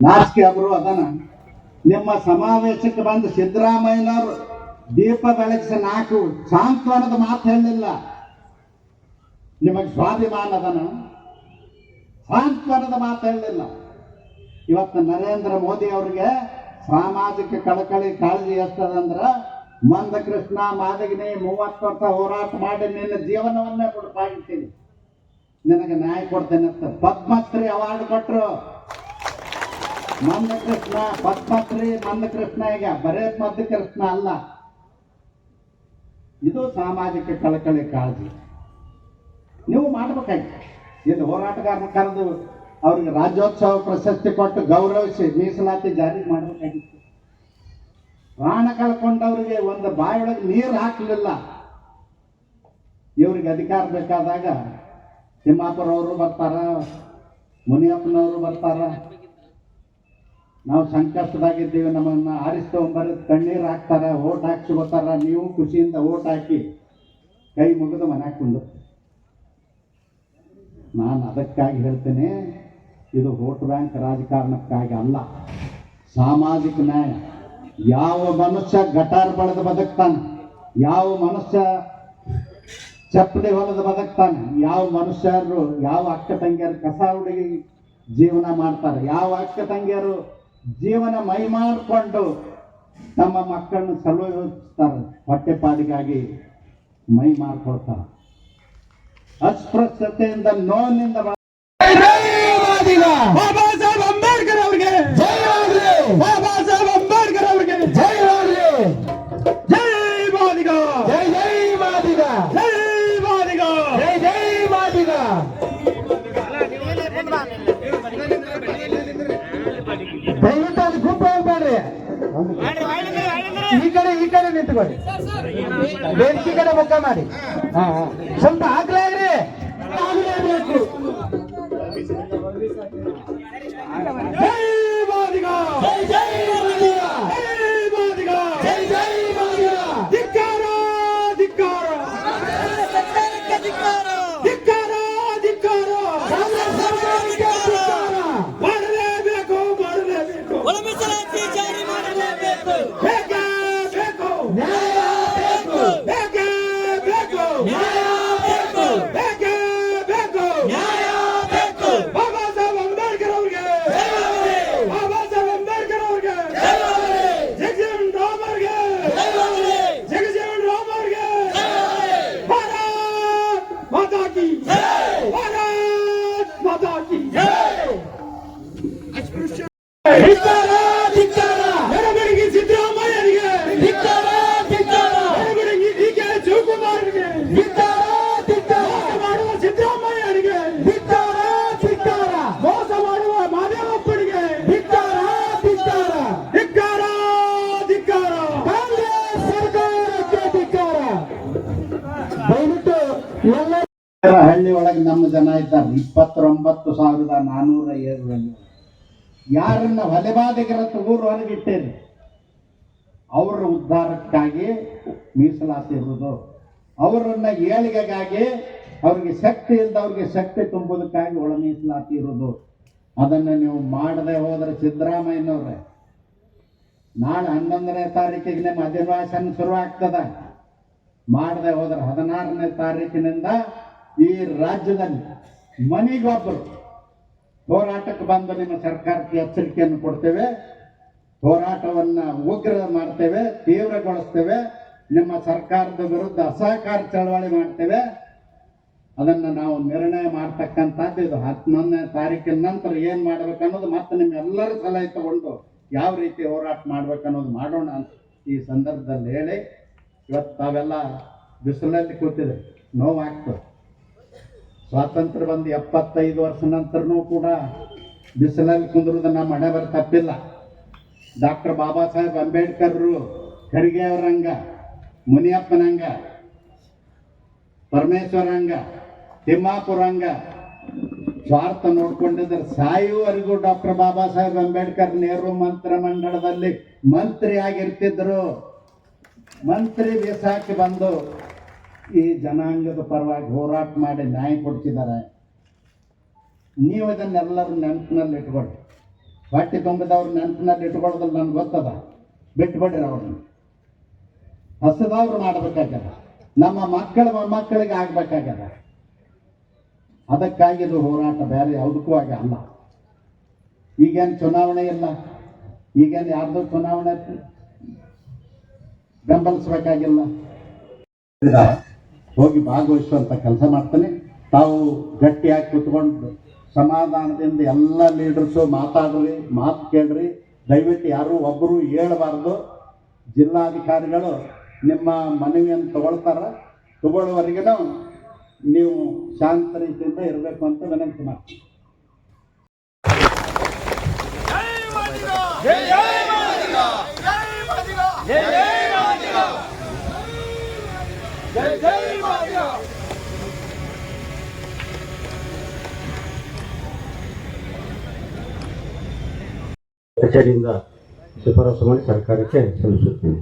ನಾಚಿಕೆ ಅವರು ಅದನ. ನಿಮ್ಮ ಸಮಾವೇಶಕ್ಕೆ ಬಂದು ಸಿದ್ದರಾಮಯ್ಯನವರು ದೀಪ ಬೆಳಗಿಸಿ ನಾಲ್ಕು ಸಾಂತ್ವನದ ಮಾತು ಹೇಳಲಿಲ್ಲ. ನಿಮಗೆ ಸ್ವಾಭಿಮಾನ ಅದನ? ಸಾಂತ್ವನದ ಮಾತು ಹೇಳಲಿಲ್ಲ. ಇವತ್ತು ನರೇಂದ್ರ ಮೋದಿ ಅವರಿಗೆ ಸಾಮಾಜಿಕ ಕಳಕಳಿ ಕಾಳಜಿ ಎಷ್ಟದಂದ್ರ ಮಂದ ಕೃಷ್ಣ ಮಾದಗಿನಿ ಮೂವತ್ತು ವರ್ಷ ಹೋರಾಟ ಮಾಡಿ ನಿನ್ನ ಜೀವನವನ್ನೇ ಕೊಡ್ತಾಗಿರ್ತೀನಿ ನಿನಗೆ ನ್ಯಾಯ ಕೊಡ್ತೇನೆ ಅಂತ ಪದ್ಮಶ್ರೀ ಅವಾರ್ಡ್ ಕೊಟ್ಟರು ಮಂದಕೃಷ್ಣ ಮಂದ ಕೃಷ್ಣ ಈಗ ಬರೇ ಮಂದಕೃಷ್ಣ ಅಲ್ಲ. ಇದು ಸಾಮಾಜಿಕ ಕಳಕಳಿ ಕಾಳಜಿ. ನೀವು ಮಾಡ್ಬೇಕಾಗಿ ಇದು ಹೋರಾಟಗಾರನ ಕರೆದು ಅವ್ರಿಗೆ ರಾಜ್ಯೋತ್ಸವ ಪ್ರಶಸ್ತಿ ಕೊಟ್ಟು ಗೌರವಿಸಿ ಮೀಸಲಾತಿ ಜಾರಿ ಮಾಡಬೇಕಾಗಿತ್ತು. ಪ್ರಾಣ ಕಳ್ಕೊಂಡವ್ರಿಗೆ ಒಂದು ಬಾಯೊಳಗೆ ನೀರು ಹಾಕಲಿಲ್ಲ. ಇವ್ರಿಗೆ ಅಧಿಕಾರ ಬೇಕಾದಾಗ ತಿಮ್ಮಾಪುರವರು ಬರ್ತಾರ, ಮುನಿಯಪ್ಪನವರು ಬರ್ತಾರ. ನಾವು ಸಂಕಷ್ಟದಾಗಿದ್ದೀವಿ, ನಮ್ಮನ್ನು ಆರಿಸ್ಕೊಂಬರ್ ಕಣ್ಣೀರು ಹಾಕ್ತಾರೆ, ಓಟ್ ಹಾಕ್ಸ್ಕೊತಾರ ನೀವು ಖುಷಿಯಿಂದ ಓಟ್ ಹಾಕಿ ಕೈ ಮುಗಿದು ಮನೆ ಹಾಕೊಂಡು ನಾನು ಅದಕ್ಕಾಗಿ ಹೇಳ್ತೇನೆ, ಇದು ವೋಟ್ ಬ್ಯಾಂಕ್ ರಾಜಕಾರಣಕ್ಕಾಗಿ ಅಲ್ಲ. ಸಾಮಾಜಿಕ ನ್ಯಾಯ. ಯಾವ ಮನುಷ್ಯ ಗಟಾರ್ ಬೆಳೆದು ಬದುಕ್ತಾನೆ, ಯಾವ ಮನುಷ್ಯ ಚಪ್ಪಲಿ ಹೊಲದ ಬದುಕ್ತಾನೆ, ಯಾವ ಮನುಷ್ಯರು, ಯಾವ ಅಕ್ಕ ತಂಗಿಯರು ಕಸ ಹುಡುಗಿ ಜೀವನ ಮಾಡ್ತಾರೆ, ಯಾವ ಅಕ್ಕ ತಂಗಿಯರು ಜೀವನ ಮೈ ಮಾಡಿಕೊಂಡು ತಮ್ಮ ಮಕ್ಕಳನ್ನು ಸಲುಹಿಸ್ತಾರೆ ಹೊಟ್ಟೆಪಾಡಿಗಾಗಿ ಮೈ ಮಾಡ್ಕೊಳ್ತಾರೆ ಅಸ್ಪೃಶ್ಯತೆಯಿಂದ ನೋವಿನಿಂದ ಈ ಕಡೆ ಈ ಕಡೆ ನಿಂತ್ಕೊಳ್ಳಿ. ಬೇಡಿಕೆ ಕಡೆ ಮುಖ ಮಾಡಿ. ಹಾ. ಸ್ವಲ್ಪ ಆಗ್ಲಾಗ್ರಿ Rocky. Yeah! ಹಳ್ಳಿ ಒಳಗೆ ನಮ್ಮ ಜನ ಇದ್ದಾರೆ. ಇಪ್ಪತ್ತೊಂಬತ್ತು ಸಾವಿರದ ನಾನೂರ ಏಳು ಹಳ್ಳಿ. ಯಾರನ್ನ ಹೊಲೆಬಾದಿಗರ ಊರು ಹೊರಗಿಟ್ಟೇರಿ ಅವರ ಉದ್ಧಾರಕ್ಕಾಗಿ ಮೀಸಲಾತಿ ಇರುವುದು. ಅವರನ್ನ ಏಳಿಗೆಗಾಗಿ ಅವ್ರಿಗೆ ಶಕ್ತಿ ಇಲ್ಲದವ್ರಿಗೆ ಶಕ್ತಿ ತುಂಬೋದಕ್ಕಾಗಿ ಒಳ ಮೀಸಲಾತಿ ಇರುವುದು. ಅದನ್ನು ನೀವು ಮಾಡದೆ ಹೋದರೆ ಸಿದ್ದರಾಮಯ್ಯನವ್ರೆ. ನಾಳೆ ಹನ್ನೊಂದನೇ ತಾರೀಕಿಗೆ ನಿಮ್ಮ ಶುರು ಆಗ್ತದ ಮಾಡದೆ ಹೋದ್ರೆ ಹದಿನಾರನೇ ತಾರೀಕಿನಿಂದ ಈ ರಾಜ್ಯದಲ್ಲಿ ಮನೆಗೊಬ್ಬರು ಹೋರಾಟಕ್ಕೆ ಬಂದು ನಿಮ್ಮ ಸರ್ಕಾರಕ್ಕೆ ಎಚ್ಚರಿಕೆಯನ್ನು ಕೊಡ್ತೇವೆ, ಹೋರಾಟವನ್ನು ಉಗ್ರ ಮಾಡ್ತೇವೆ, ತೀವ್ರಗೊಳಿಸ್ತೇವೆ, ನಿಮ್ಮ ಸರ್ಕಾರದ ವಿರುದ್ಧ ಅಸಹಕಾರ ಚಳವಳಿ ಮಾಡ್ತೇವೆ. ಅದನ್ನ ನಾವು ನಿರ್ಣಯ ಮಾಡ್ತಕ್ಕಂಥದ್ದು ಇದು. ಹನ್ನೊಂದನೇ ತಾರೀಕಿನ ನಂತರ ಏನು ಮಾಡ್ಬೇಕು ಅನ್ನೋದು ಮತ್ತೆ ನಿಮ್ಮೆಲ್ಲರ ಸಲಹೆ ತಗೊಂಡು ಯಾವ ರೀತಿ ಹೋರಾಟ ಮಾಡ್ಬೇಕನ್ನೋದು ಮಾಡೋಣ ಅಂತ ಈ ಸಂದರ್ಭದಲ್ಲಿ ಹೇಳಿ. ಇವತ್ತು ತಾವೆಲ್ಲ ಬಿಸಿಲಲ್ಲಿ ಕೂತಿದೆ ನೋವಾಗ್ತದೆ. ಸ್ವಾತಂತ್ರ್ಯ ಬಂದು ಎಪ್ಪತ್ತೈದು ವರ್ಷ ನಂತರನೂ ಕೂಡ ಬಿಸಿಲಲ್ಲಿ ಕುಂದ್ರದ ನಮ್ಮ ಹಣೆ ಬರ ತಪ್ಪಿಲ್ಲ. ಡಾಕ್ಟರ್ ಬಾಬಾ ಸಾಹೇಬ್ ಅಂಬೇಡ್ಕರ್ರು ಖರ್ಗೆ ಅವರಂಗ ಮುನಿಯಪ್ಪನಂಗ ಪರಮೇಶ್ವರಂಗ ತಿಮ್ಮಾಪುರಂಗ ಸ್ವಾರ್ಥ ನೋಡ್ಕೊಂಡಿದ್ರೆ ಸಾಯುವರೆಗೂ ಡಾಕ್ಟರ್ ಬಾಬಾ ಸಾಹೇಬ್ ಅಂಬೇಡ್ಕರ್ ನೆಹರು ಮಂತ್ರಿಮಂಡಲದಲ್ಲಿ ಮಂತ್ರಿ ಆಗಿರ್ತಿದ್ರು ಮಂತ್ರಿ ಬೇಸಾಕ್ಕೆ ಬಂದು ಈ ಜನಾಂಗದ ಪರವಾಗಿ ಹೋರಾಟ ಮಾಡಿ ನ್ಯಾಯ ಕೊಡ್ತಿದ್ದಾರೆ. ನೀವು ಇದನ್ನೆಲ್ಲರೂ ನೆನಪಿನಲ್ಲಿ ಇಟ್ಕೊಳ್ಳಿ ಹೊಟ್ಟೆ ತುಂಬಿದವ್ರ ನೆನಪಿನಲ್ಲಿ ಇಟ್ಕೊಳ್ಳೋದ್ರಲ್ಲಿ ನನ್ಗೆ ಗೊತ್ತದ. ಬಿಟ್ಬಿಡ್ರಿ ಅವ್ರನ್ನ. ಹಸದವ್ರು ಮಾಡ್ಬೇಕಾಗ್ಯದ. ನಮ್ಮ ಮಕ್ಕಳ ಮೊಮ್ಮಕ್ಕಳಿಗೆ ಆಗ್ಬೇಕಾಗ್ಯದ. ಅದಕ್ಕಾಗಿ ಇದು ಹೋರಾಟ ಬೇರೆ ಯಾವುದಕ್ಕೂ ಆಗ ಅಲ್ಲ. ಈಗೇನು ಚುನಾವಣೆ ಇಲ್ಲ. ಈಗೇನು ಯಾರ್ದು ಚುನಾವಣೆ ಬೆಂಬಲಿಸ್ಬೇಕಾಗಿಲ್ಲ. ಹೋಗಿ ಭಾಗವಹಿಸುವಂಥ ಕೆಲಸ ಮಾಡ್ತಾನೆ. ತಾವು ಗಟ್ಟಿಯಾಗಿ ಕುತ್ಕೊಂಡು ಸಮಾಧಾನದಿಂದ ಎಲ್ಲ ಲೀಡರ್ಸು ಮಾತಾಡ್ರಿ, ಮಾತು ಕೇಳ್ರಿ. ದಯವಿಟ್ಟು ಯಾರು ಒಬ್ಬರು ಹೇಳಬಾರ್ದು. ಜಿಲ್ಲಾಧಿಕಾರಿಗಳು ನಿಮ್ಮ ಮನವಿಯನ್ನು ತಗೊಳ್ತಾರ. ತಗೊಳ್ಳೋವರೆಗೂ ನೀವು ಶಾಂತ ರೀತಿಯಿಂದ ಇರಬೇಕು ಅಂತ ವಿನಂತಿ ಮಾಡ್ತೀನಿ. ಕಚೇರಿಯಿಂದ ಶಿಫಾರಸು ಮಾಡಿ ಸರ್ಕಾರಕ್ಕೆ ಸಲ್ಲಿಸುತ್ತೇನೆ.